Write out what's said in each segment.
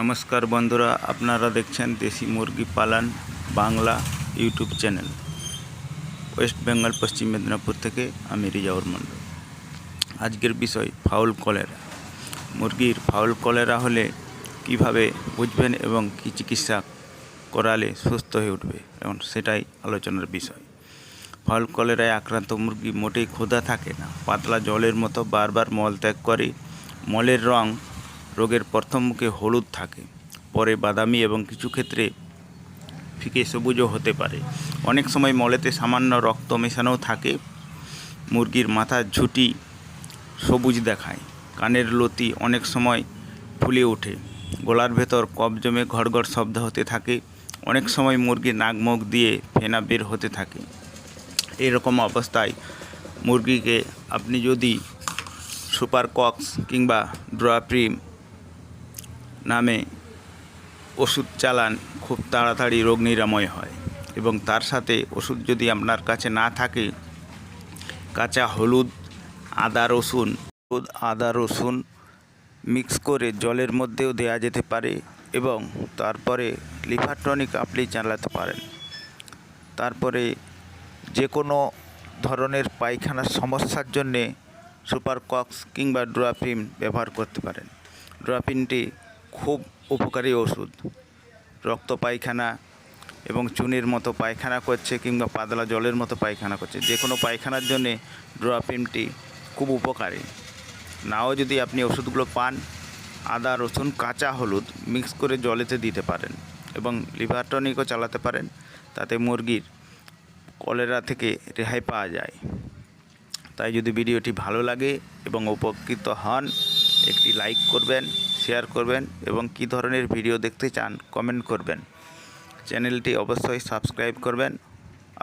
নমস্কার বন্ধুরা, আপনারা দেখছেন দেশি মুরগি পালন Bangla YouTube channel. West Bengal, Paschim Medinipur থেকে আমি রিজাউর মণ্ডল। আজকের বিষয়, ফাউল কলেরা। মুরগির ফাউল কলেরা হলে কীভাবে বুঝবেন এবং কী চিকিৎসা করালে সুস্থ হয়ে উঠবে? এবং সেটাই আলোচনার বিষয়। ফাউল কলেরায় আক্রান্ত মুরগি মোটেই ক্ষুধা থাকে না। পাতলা জলের মতো বারবার মল ত্যাগ করে। মলের রং রোগের প্রথম মুখে হলুদ থাকে। পরে বাদামি এবং কিছু ক্ষেত্রে ফিকে সবুজও হতে পারে। অনেক সময় মলেতে সামান্য রক্ত মেশানোও থাকে। মুরগির মাথার ঝুঁটি সবুজ দেখায়। কানের লতি অনেক সময় ফুলে ওঠে। গলার ভেতর কফ জমে ঘড়ঘড় শব্দ হতে থাকে। অনেক সময় মুরগির নাক মুখ দিয়ে ফেনা বের হতে থাকে। এরকম অবস্থায় মুরগিকে আপনি যদি সুপার কক্স কিংবা ড্রোয়াপ্রিম নামে ওষুধ চালান খুব তাড়াতাড়ি রোগ নিরাময় হয় এবং তার সাথে ওষুধ যদি আপনার কাছে না থাকে, কাঁচা হলুদ, আদা রসুন, হলুদ, আদা রসুন মিক্স করে জলের মধ্যেও দেওয়া যেতে পারে এবং তারপরে লিভার টনিক আপনি চালাতে পারেন। তারপরে যে কোনো ধরনের পায়খানার সমস্যার জন্যে সুপার কক্স কিংবা ড্রোয়াপিন ব্যবহার করতে পারেন। ড্রোয়াপিনটি খুব উপকারী ওষুধ। রক্ত পায়খানা এবং চুনের মতো পায়খানা করছে কিংবা পাতলা জলের মতো পায়খানা করছে। যে কোনো পায়খানার জন্যে ড্রোয়াপিনটি খুব উপকারী। নাও যদি আপনি ওষুধগুলো পান, আদা, রসুন, কাঁচা হলুদ মিক্স করে জলেতে দিতে পারেন এবং লিভার টনিকও চালাতে পারেন। তাতে মুরগির কলেরা থেকে রেহাই পাওয়া যায়। তাই যদি ভিডিওটি ভালো লাগে এবং উপকৃত হন একটি লাইক করবেন শেয়ার করবেন এবং কী ধরনের ভিডিও দেখতে চান কমেন্ট করবেন। চ্যানেলটি অবশ্যই সাবস্ক্রাইব করবেন।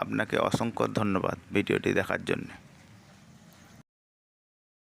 আপনাকে অসংখ্য ধন্যবাদ ভিডিওটি দেখার জন্য।